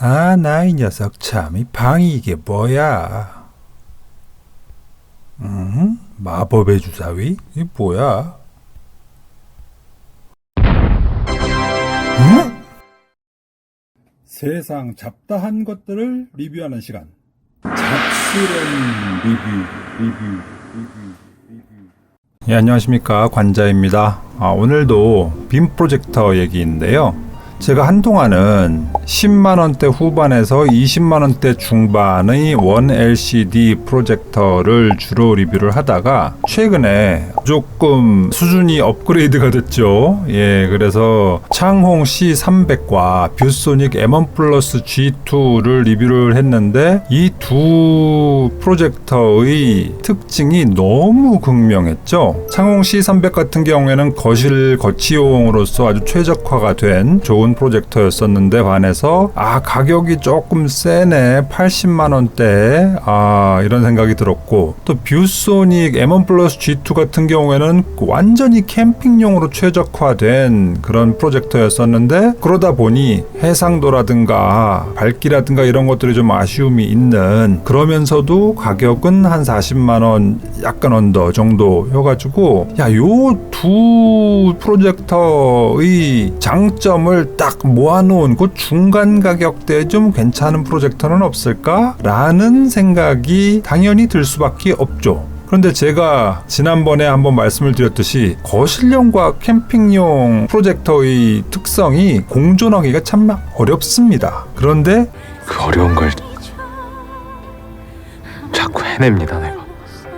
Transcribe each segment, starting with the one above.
아, 나 이 녀석 참, 이 방이 이게 뭐야? 음? 마법의 주사위? 이 뭐야? 응? 세상 잡다한 것들을 리뷰하는 시간. 잡스런 리뷰, 리뷰, 리뷰, 리뷰. 예, 안녕하십니까. 관자입니다. 아, 오늘도 빔 프로젝터 얘기인데요. 제가 한동안은 10만 원대 후반에서 20만 원대 중반의 원 LCD 프로젝터를 주로 리뷰를 하다가 최근에 조금 수준이 업그레이드가 됐죠. 예, 그래서 창홍 C300과 뷰소닉 M1 플러스 G2를 리뷰를 했는데 이 두 프로젝터의 특징이 너무 극명했죠. 창홍 C300 같은 경우에는 거실 거치용으로서 아주 최적화가 된 좋은 프로젝터였었는데 반해서 아 가격이 조금 세네 80만 원대 아 이런 생각이 들었고 또 뷰소닉 M1 플러스 G2 같은 경우 에는 완전히 캠핑용으로 최적화된 그런 프로젝터였었는데 그러다 보니 해상도라든가 밝기라든가 이런 것들이 좀 아쉬움이 있는 그러면서도 가격은 한 40만 원 약간 언더 정도여가지고 야 요 두 프로젝터의 장점을 딱 모아놓은 그 중간 가격대에 좀 괜찮은 프로젝터는 없을까라는 생각이 당연히 들 수밖에 없죠. 그런데 제가 지난번에 한번 말씀을 드렸듯이 거실용과 캠핑용 프로젝터의 특성이 공존하기가 참 어렵습니다. 그런데 그 어려운 걸 자꾸 해냅니다 내가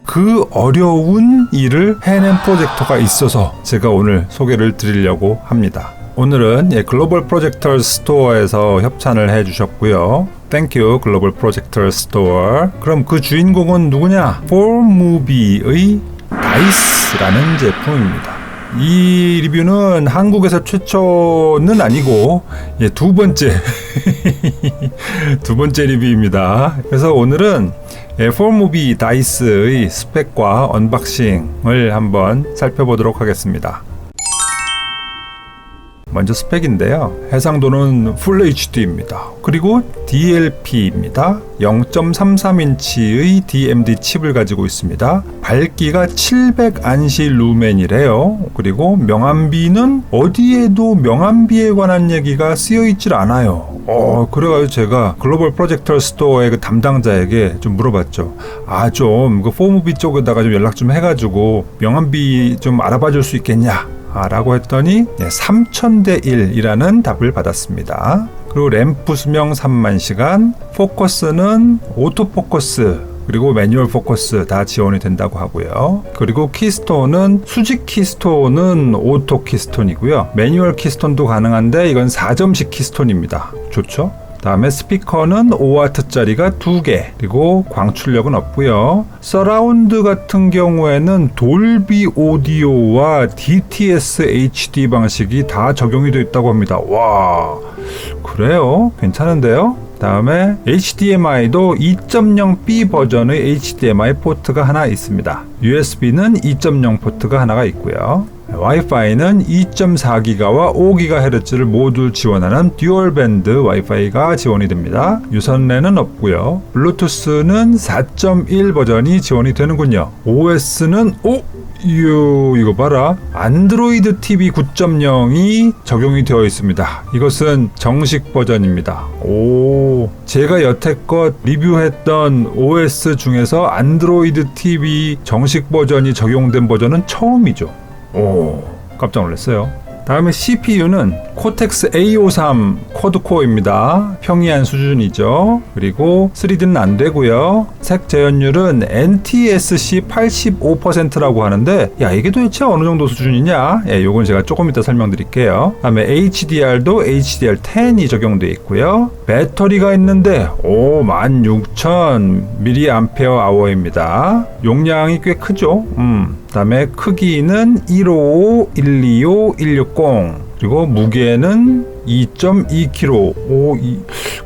그 어려운 일을 해낸 프로젝터가 있어서 제가 오늘 소개를 드리려고 합니다. 오늘은 예, 글로벌 프로젝터 스토어에서 협찬을 해주셨고요. 땡큐 글로벌 프로젝터 스토어. 그럼 그 주인공은 누구냐? 4무비의 다이스라는 제품입니다. 이 리뷰는 한국에서 최초는 아니고 예, 두 번째 두 번째 리뷰입니다. 그래서 오늘은 예, 4무비 다이스의 스펙과 언박싱을 한번 살펴보도록 하겠습니다. 먼저 스펙인데요. 해상도는 풀 HD입니다. 그리고 DLP입니다. 0.33인치의 DMD 칩을 가지고 있습니다. 밝기가 700 안시 루멘이래요. 그리고 명암비는 어디에도 명암비에 관한 얘기가 쓰여 있질 않아요. 어, 그래가지고 제가 글로벌 프로젝터 스토어의 그 담당자에게 좀 물어봤죠. 아, 좀, 그 포무비 쪽에다가 좀 연락 좀 해가지고 명암비 좀 알아봐 줄 수 있겠냐? 아, 라고 했더니 3000대 1이라는 답을 받았습니다. 그리고 램프 수명 3만 시간, 포커스는 오토포커스 그리고 매뉴얼 포커스 다 지원이 된다고 하고요. 그리고 키스톤은 수직 키스톤은 오토 키스톤이고요. 매뉴얼 키스톤도 가능한데 이건 4점식 키스톤입니다. 좋죠? 다음에 스피커는 5W짜리가 2개 그리고 광출력은 없고요. 서라운드 같은 경우에는 돌비 오디오와 DTS HD 방식이 다 적용이 되어 있다고 합니다. 와 그래요? 괜찮은데요? 다음에 HDMI도 2.0B 버전의 HDMI 포트가 하나 있습니다. USB는 2.0 포트가 하나가 있고요 와이파이는 2.4기가와 5GHz를 모두 지원하는 듀얼 밴드 와이파이가 지원이 됩니다. 유선랜은 없고요. 블루투스는 4.1 버전이 지원이 되는군요. OS는 오 유, 이거 봐라. 안드로이드 TV 9.0이 적용이 되어 있습니다. 이것은 정식 버전입니다. 오, 제가 여태껏 리뷰했던 OS 중에서 안드로이드 TV 정식 버전이 적용된 버전은 처음이죠. 오, 깜짝 놀랐어요. 다음에 CPU는 코텍스 A53 쿼드코어입니다. 평이한 수준이죠. 그리고 3D는 안 되고요. 색 재현율은 NTSC 85%라고 하는데 야 이게 도대체 어느 정도 수준이냐? 예, 요건 제가 조금 이따 설명드릴게요. 다음에 HDR도 HDR10이 적용돼 있고요. 배터리가 있는데 오 16,000mAh입니다. 용량이 꽤 크죠. 음. 다음에 크기는 155, 125, 160 그리고 무게는 2.2kg. 오, 이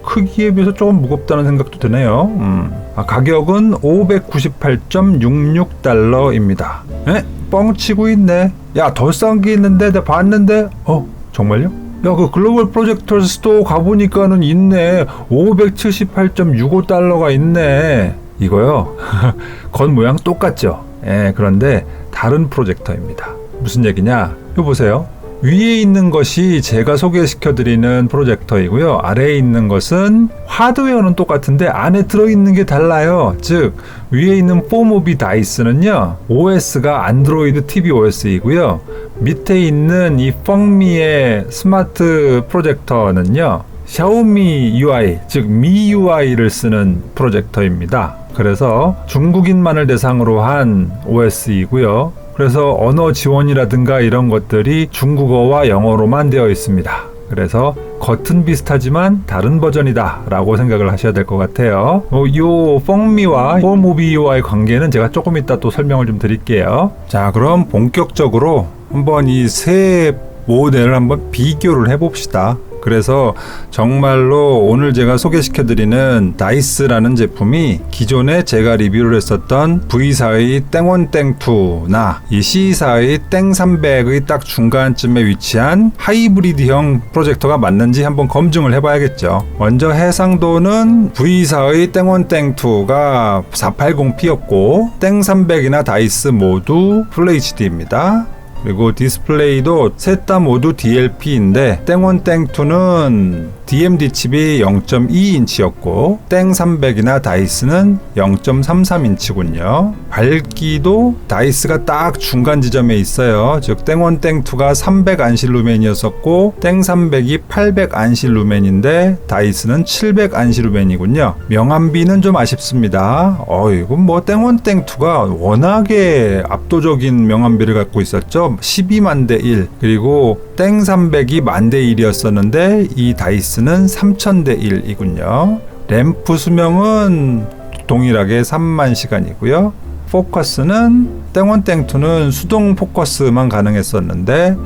크기에 비해서 조금 무겁다는 생각도 드네요. 음. 아, 가격은 598.66달러입니다. 에? 뻥치고 있네. 야, 더 싼 게 있는데 내가 봤는데. 어, 정말요? 야, 그 글로벌 프로젝터 스토어 가보니까는 있네. 578.65달러가 있네. 이거요. 건 모양 똑같죠. 예, 그런데 다른 프로젝터입니다. 무슨 얘기냐? 이거 보세요. 위에 있는 것이 제가 소개시켜드리는 프로젝터이고요. 아래에 있는 것은 하드웨어는 똑같은데 안에 들어있는 게 달라요. 즉, 위에 있는 포모비 다이스는요, OS가 안드로이드 TV OS이고요. 밑에 있는 이 펑미의 스마트 프로젝터는요, 샤오미 UI, 즉 미UI를 쓰는 프로젝터입니다. 그래서 중국인만을 대상으로 한 OS이고요. 그래서 언어 지원이라든가 이런 것들이 중국어와 영어로만 되어 있습니다. 그래서 겉은 비슷하지만 다른 버전이다 라고 생각을 하셔야 될 것 같아요. 어, 요 펑미와 폴모비와의 관계는 제가 조금 이따 또 설명을 좀 드릴게요. 자, 그럼 본격적으로 한번 이 세 모델을 한번 비교를 해봅시다. 그래서 정말로 오늘 제가 소개시켜드리는 다이스라는 제품이 기존에 제가 리뷰를 했었던 V4의 땡원땡2나 이 C4의 땡300의 딱 중간쯤에 위치한 하이브리드형 프로젝터가 맞는지 한번 검증을 해봐야겠죠. 먼저 해상도는 V4의 땡원땡2가 480p였고 땡300이나 다이스 모두 FHD입니다. 그리고 디스플레이도 셋 다 모두 DLP인데 땡원 땡2는 DMD 칩이 0.2인치였고 땡300이나 다이스는 0.33인치군요. 밝기도 다이스가 딱 중간 지점에 있어요. 즉 땡원 땡2가 300 안실 루멘이었었고 땡300이 800 안실 루멘인데 다이스는 700 안실 루멘이군요. 명암비는 좀 아쉽습니다. 어 이건 뭐 땡원 땡2가 워낙에 압도적인 명암비를 갖고 있었죠. 12만 대 1. 그리고 땡 300이 만 대 1이었었는데 이 다이스는 3000 대 1이군요. 램프 수명은 동일하게 3만 시간이고요. 포커스는 땡원 땡2는 수동 포커스만 가능했었는데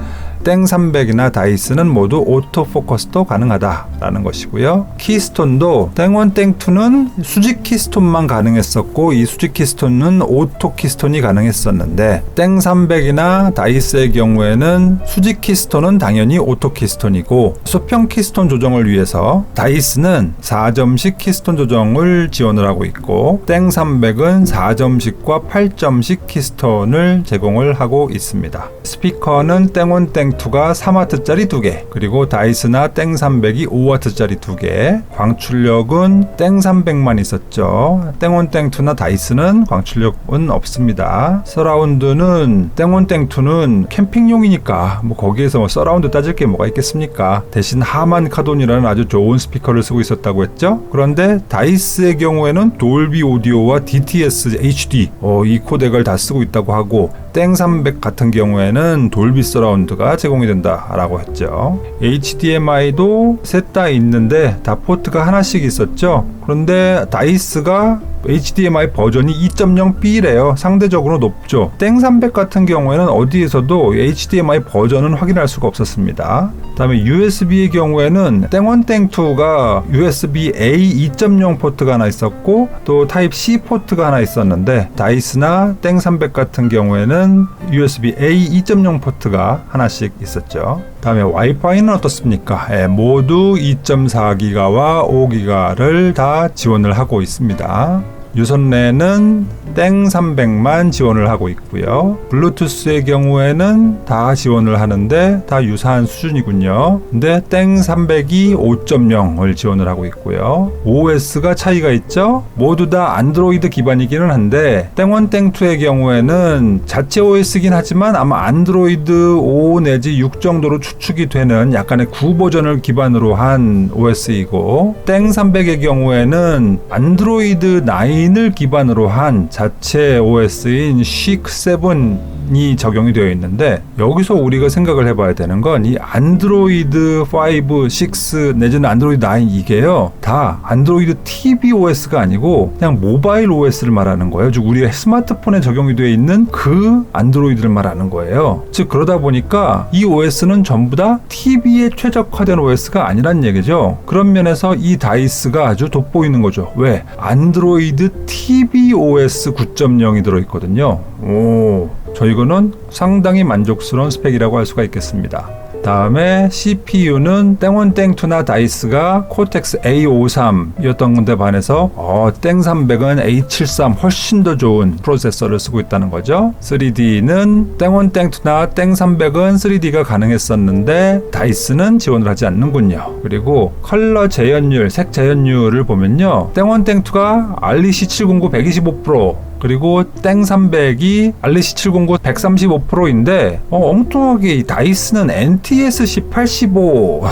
땡300이나 다이스는 모두 오토 포커스도 가능하다라는 것이고요. 키스톤도 땡원 땡2는 수직 키스톤만 가능했었고 이 수직 키스톤은 오토 키스톤이 가능했었는데 땡300이나 다이스의 경우에는 수직 키스톤은 당연히 오토 키스톤이고 수평 키스톤 조정을 위해서 다이스는 4점식 키스톤 조정을 지원을 하고 있고 땡300은 4점식과 8점식 키스톤을 제공을 하고 있습니다. 스피커는 땡원 땡 2가 3W짜리 2개, 그리고 다이스나 땡300이 5W짜리 2개, 광출력은 땡300만 있었죠. 땡원 땡2나 다이스는 광출력은 없습니다. 서라운드는 땡원 땡2는 캠핑용이니까 뭐 거기에서 뭐 서라운드 따질 게 뭐가 있겠습니까? 대신 하만 카돈이라는 아주 좋은 스피커를 쓰고 있었다고 했죠. 그런데 다이스의 경우에는 돌비 오디오와 DTS HD 어, 이 코덱을 다 쓰고 있다고 하고 땡300 같은 경우에는 돌비 서라운드가 제공이 된다라고 했죠. HDMI도 셋 다 있는데 다 포트가 하나씩 있었죠. 그런데 다이스가 HDMI 버전이 2.0B래요. 상대적으로 높죠. 땡300 같은 경우에는 어디에서도 HDMI 버전은 확인할 수가 없었습니다. 다음에 USB의 경우에는 땡원 땡2가 USB-A 2.0 포트가 하나 있었고 또 타입 C 포트가 하나 있었는데 다이스나 땡300 같은 경우에는 USB-A 2.0 포트가 하나씩 있었죠. 다음에 와이파이는 어떻습니까? 예, 모두 2.4기가와 5기가를 다 지원을 하고 있습니다. 유선랜은 땡300만 지원을 하고 있고요. 블루투스의 경우에는 다 지원을 하는데 다 유사한 수준이군요. 근데 땡 300이 5.0을 지원을 하고 있고요. OS가 차이가 있죠? 모두 다 안드로이드 기반이기는 한데 땡원 땡2의 경우에는 자체 OS긴 하지만 아마 안드로이드 5 내지 6 정도로 추측이 되는 약간의 구 버전을 기반으로 한 OS이고 땡 300의 경우에는 안드로이드 9을 기반으로 한 자체 OS인 식7 이 적용이 되어 있는데 여기서 우리가 생각을 해봐야 되는 건 이 안드로이드 5, 6 내지는 안드로이드 9 이게요 다 안드로이드 TV OS가 아니고 그냥 모바일 OS를 말하는 거예요. 즉 우리의 스마트폰에 적용이 되어 있는 그 안드로이드를 말하는 거예요. 즉 그러다 보니까 이 OS는 전부 다 TV에 최적화된 OS가 아니란 얘기죠. 그런 면에서 이 다이스가 아주 돋보이는 거죠. 왜? 안드로이드 TV OS 9.0이 들어있거든요. 오. 저이거는 상당히 만족스러운 스펙이라고 할 수가 있겠습니다. 다음에 CPU는 땡원땡2나 다이스가 코텍스 A53이었던 건데 반해서 어, 땡300은 A73 훨씬 더 좋은 프로세서를 쓰고 있다는 거죠. 3D는 땡원땡2나 땡300은 3D가 가능했었는데 다이스는 지원을 하지 않는군요. 그리고 컬러 재현율, 색 재현율을 보면요. 땡원땡2가 알리시 709 125% 그리고 땡 300이 알리시 709 135%인데 어, 엉뚱하게 이 다이스는 NTSC 85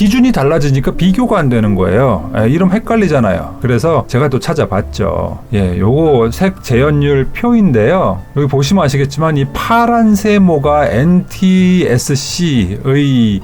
기준이 달라지니까 비교가 안 되는 거예요. 예, 이름 헷갈리잖아요. 그래서 제가 또 찾아봤죠. 예, 요거 색 재현율 표인데요. 여기 보시면 아시겠지만 이 파란 세모가 NTSC의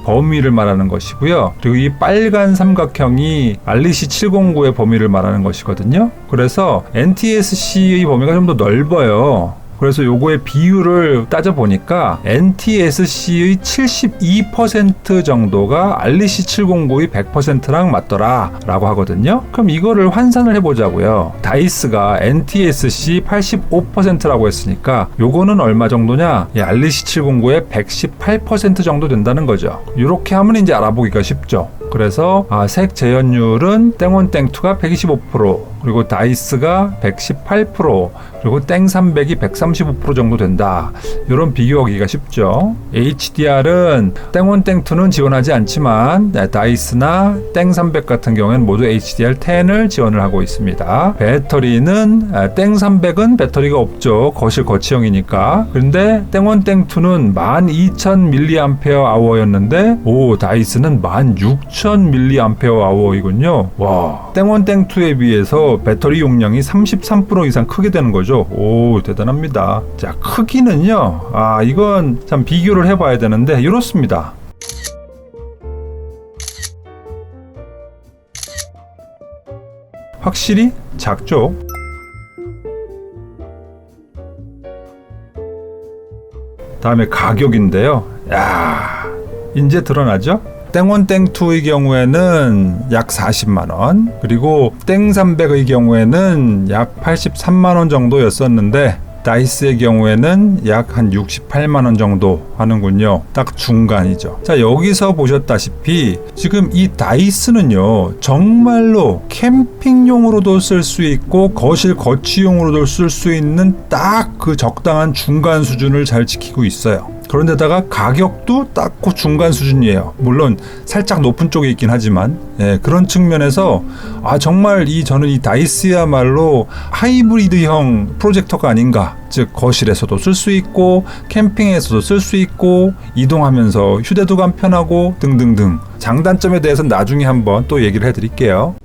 범위를 말하는 것이고요. 그리고 이 빨간 삼각형이 알리시 709의 범위를 말하는 것이거든요. 그래서 NTSC의 범위가 좀 더 넓어요. 그래서 요거의 비율을 따져보니까 NTSC의 72% 정도가 알리시 709의 100%랑 맞더라 라고 하거든요. 그럼 이거를 환산을 해보자고요. 다이스가 NTSC 85%라고 했으니까 요거는 얼마 정도냐? 이 알리시 709의 118% 정도 된다는 거죠. 이렇게 하면 이제 알아보기가 쉽죠. 그래서 아, 색 재현율은 땡원땡2가 125% 그리고 다이스가 118% 그리고 땡300이 135% 정도 된다. 이런 비교하기가 쉽죠. HDR은 땡원땡2는 지원하지 않지만 네, 다이스나 땡300 같은 경우에는 모두 HDR10을 지원을 하고 있습니다. 배터리는 아, 땡300은 배터리가 없죠. 거실 거치형이니까. 그런데 땡원땡2는 12,000mAh였는데 오 다이스는 16,000mAh이군요. 와 땡원땡2에 비해서 배터리 용량이 33% 이상 크게 되는 거죠. 오 대단합니다. 자 크기는요. 아 이건 참 비교를 해봐야 되는데 이렇습니다. 확실히 작죠. 다음에 가격인데요. 야, 이제 드러나죠? 땡원땡2의 경우에는 약 40만 원, 그리고 땡300의 경우에는 약 83만 원 정도였었는데 다이스의 경우에는 약 한 68만 원 정도 하는군요. 딱 중간이죠. 자, 여기서 보셨다시피 지금 이 다이스는요. 정말로 캠핑용으로도 쓸 수 있고 거실 거치용으로도 쓸 수 있는 딱 그 적당한 중간 수준을 잘 지키고 있어요. 그런데다가 가격도 딱 그 중간 수준이에요. 물론 살짝 높은 쪽에 있긴 하지만 예, 그런 측면에서 아 정말 이 저는 이 다이스야말로 하이브리드형 프로젝터가 아닌가. 즉 거실에서도 쓸 수 있고 캠핑에서도 쓸 수 있고 이동하면서 휴대도 간편하고 등등등 장단점에 대해서는 나중에 한번 또 얘기를 해드릴게요.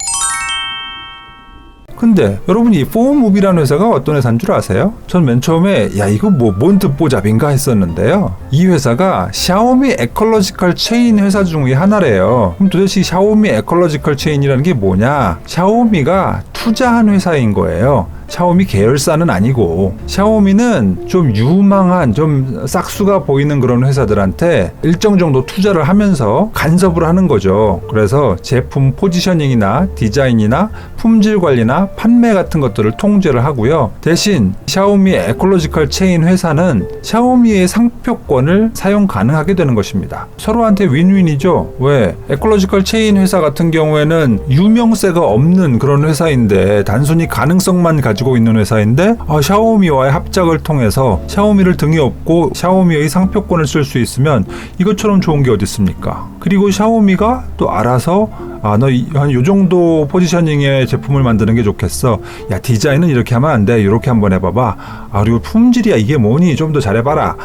근데 여러분이 이 포무비라는 회사가 어떤 회사인 줄 아세요? 전 맨 처음에 야 이거 뭐 뭔 듣보잡인가 했었는데요. 이 회사가 샤오미 에컬러지컬 체인 회사 중의 하나래요. 그럼 도대체 이 샤오미 에컬러지컬 체인이라는 게 뭐냐? 샤오미가 투자한 회사인 거예요. 샤오미 계열사는 아니고 샤오미는 좀 유망한 좀 싹수가 보이는 그런 회사들한테 일정 정도 투자를 하면서 간섭을 하는 거죠. 그래서 제품 포지셔닝이나 디자인이나 품질 관리나 판매 같은 것들을 통제를 하고요. 대신 샤오미 에콜로지컬 체인 회사는 샤오미의 상표권을 사용 가능하게 되는 것입니다. 서로한테 윈윈이죠. 왜? 에콜로지컬 체인 회사 같은 경우에는 유명세가 없는 그런 회사인데 단순히 가능성만 가지고 있는 회사인데 아, 샤오미와의 합작을 통해서 샤오미를 등에 업고 샤오미의 상표권을 쓸 수 있으면 이것처럼 좋은 게 어디 있습니까? 그리고 샤오미가 또 알아서 아, 너한요 정도 포지셔닝의 제품을 만드는 게 좋겠어. 야, 디자인은 이렇게 하면 안 돼. 이렇게 한번 해봐봐. 아, 그리고 품질이야. 이게 뭐니? 좀 더 잘해봐라.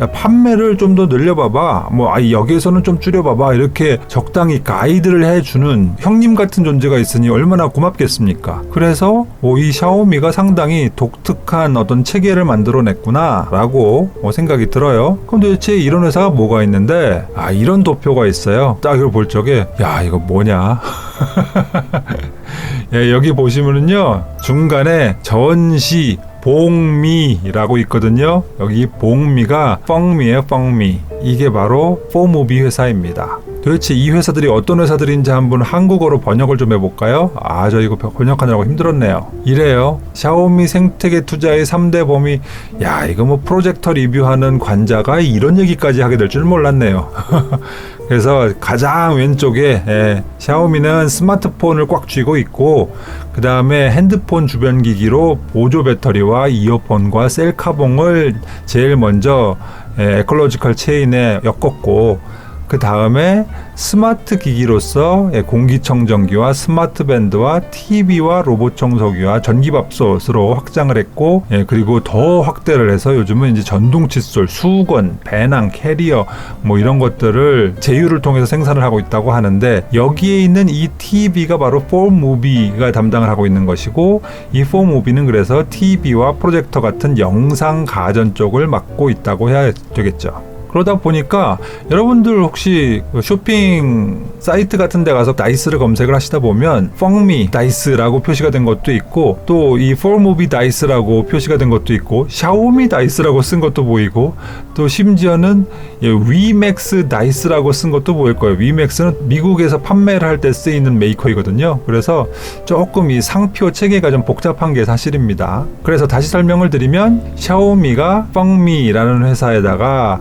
야, 판매를 좀 더 늘려봐봐. 뭐, 아, 여기에서는 좀 줄여봐봐. 이렇게 적당히 가이드를 해주는 형님 같은 존재가 있으니 얼마나 고맙겠습니까? 그래서, 오, 이 샤오미가 상당히 독특한 어떤 체계를 만들어냈구나, 라고 어, 생각이 들어요. 그럼 도대체 이런 회사가 뭐가 있는데, 아, 이런 도표가 있어요. 딱 이걸 볼 적에, 야, 이거 뭐냐? 예, 여기 보시면은요, 중간에 전시, 봉미라고 있거든요. 여기 봉미가 펑미예요, 펑미. 이게 바로 포무비 회사입니다. 도대체 이 회사들이 어떤 회사들인지 한번 한국어로 번역을 좀 해볼까요? 아, 저 이거 번역하느라고 힘들었네요. 이래요. 샤오미 생태계 투자의 3대 범위. 야, 이거 뭐 프로젝터 리뷰하는 관자가 이런 얘기까지 하게 될 줄 몰랐네요. 그래서 가장 왼쪽에 예, 샤오미는 스마트폰을 꽉 쥐고 있고 그 다음에 핸드폰 주변 기기로 보조 배터리와 이어폰과 셀카봉을 제일 먼저 예, 에컬로지컬 체인에 엮었고 그 다음에 스마트 기기로서 예, 공기청정기와 스마트 밴드와 TV와 로봇 청소기와 전기밥솥으로 확장을 했고 예, 그리고 더 확대를 해서 요즘은 이제 전동 칫솔, 수건, 배낭, 캐리어 뭐 이런 것들을 제휴를 통해서 생산을 하고 있다고 하는데 여기에 있는 이 TV가 바로 폼무비가 담당을 하고 있는 것이고 이 폼무비는 그래서 TV와 프로젝터 같은 영상 가전 쪽을 맡고 있다고 해야 되겠죠. 그러다 보니까 여러분들 혹시 그 쇼핑 사이트 같은 데 가서 다이스를 검색을 하시다 보면 펑미 다이스라고 표시가 된 것도 있고 또 이 폴무비 다이스라고 표시가 된 것도 있고 샤오미 다이스라고 쓴 것도 보이고 또 심지어는 예, 위맥스 다이스라고 쓴 것도 보일 거예요. 위맥스는 미국에서 판매를 할 때 쓰이는 메이커이거든요. 그래서 조금 이 상표 체계가 좀 복잡한 게 사실입니다. 그래서 다시 설명을 드리면 샤오미가 펑미라는 회사에다가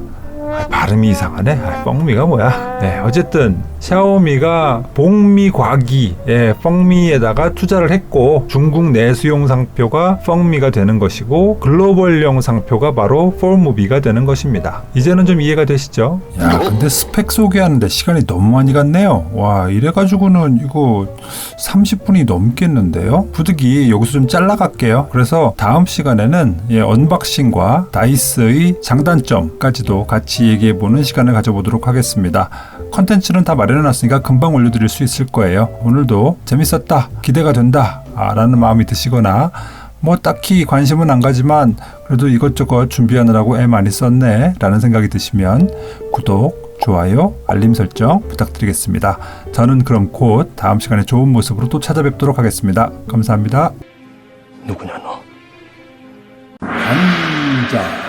아, 발음이 이상하네. 아, 뻥미가 뭐야? 네, 어쨌든 샤오미가 복미 과기, 예, 펑미에다가 투자를 했고 중국 내수용 상표가 펑미가 되는 것이고 글로벌용 상표가 바로 폴무비가 되는 것입니다. 이제는 좀 이해가 되시죠? 야, 근데 스펙 소개하는데 시간이 너무 많이 갔네요. 와, 이래가지고는 이거 30분이 넘겠는데요? 부득이 여기서 좀 잘라갈게요. 그래서 다음 시간에는 예, 언박싱과 다이스의 장단점까지도 같이 얘기해보는 시간을 가져보도록 하겠습니다. 컨텐츠는 다 마련해놨으니까 금방 올려드릴 수 있을 거예요. 오늘도 재밌었다, 기대가 된다, 아, 라는 마음이 드시거나 뭐 딱히 관심은 안 가지만 그래도 이것저것 준비하느라고 애 많이 썼네 라는 생각이 드시면 구독, 좋아요, 알림 설정 부탁드리겠습니다. 저는 그럼 곧 다음 시간에 좋은 모습으로 또 찾아뵙도록 하겠습니다. 감사합니다. 누구냐 너? 앉아.